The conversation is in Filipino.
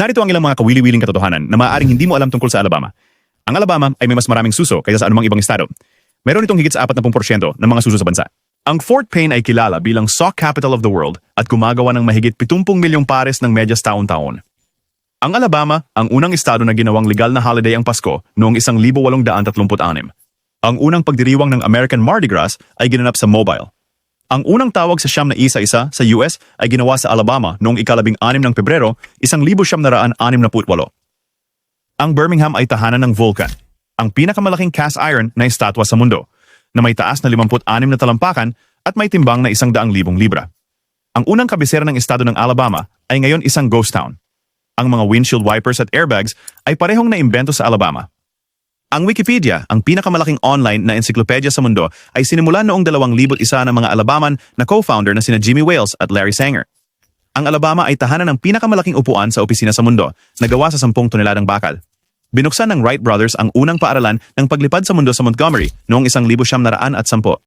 Narito ang ilang mga kawili-wiling katotohanan na maaaring hindi mo alam tungkol sa Alabama. Ang Alabama ay may mas maraming suso kaysa sa anumang ibang estado. Meron itong higit sa 40% ng mga suso sa bansa. Ang Fort Payne ay kilala bilang sock capital of the world at gumagawa ng mahigit 70 milyong pares ng medyas taon-taon. Ang Alabama, ang unang estado na ginawang legal na holiday ang Pasko noong 1836. Ang unang pagdiriwang ng American Mardi Gras ay ginanap sa Mobile. Ang unang tawag sa siyam na isa-isa sa US ay ginawa sa Alabama noong ikalabing anim ng Pebrero, 1968. Ang Birmingham ay tahanan ng Vulcan, ang pinakamalaking cast iron na estatwa sa mundo, na may taas na 56 na talampakan at may timbang na 100,000 libra. Ang unang kabisera ng estado ng Alabama ay ngayon isang ghost town. Ang mga windshield wipers at airbags ay parehong naimbento sa Alabama. Ang Wikipedia, ang pinakamalaking online na ensiklopedia sa mundo, ay sinimula noong 2001 ng mga Alabaman na co-founder na sina Jimmy Wales at Larry Sanger. Ang Alabama ay tahanan ng pinakamalaking upuan sa opisina sa mundo, na sa 10 toneladang bakal. Binuksan ng Wright brothers ang unang paaralan ng paglipad sa mundo sa Montgomery noong 1910.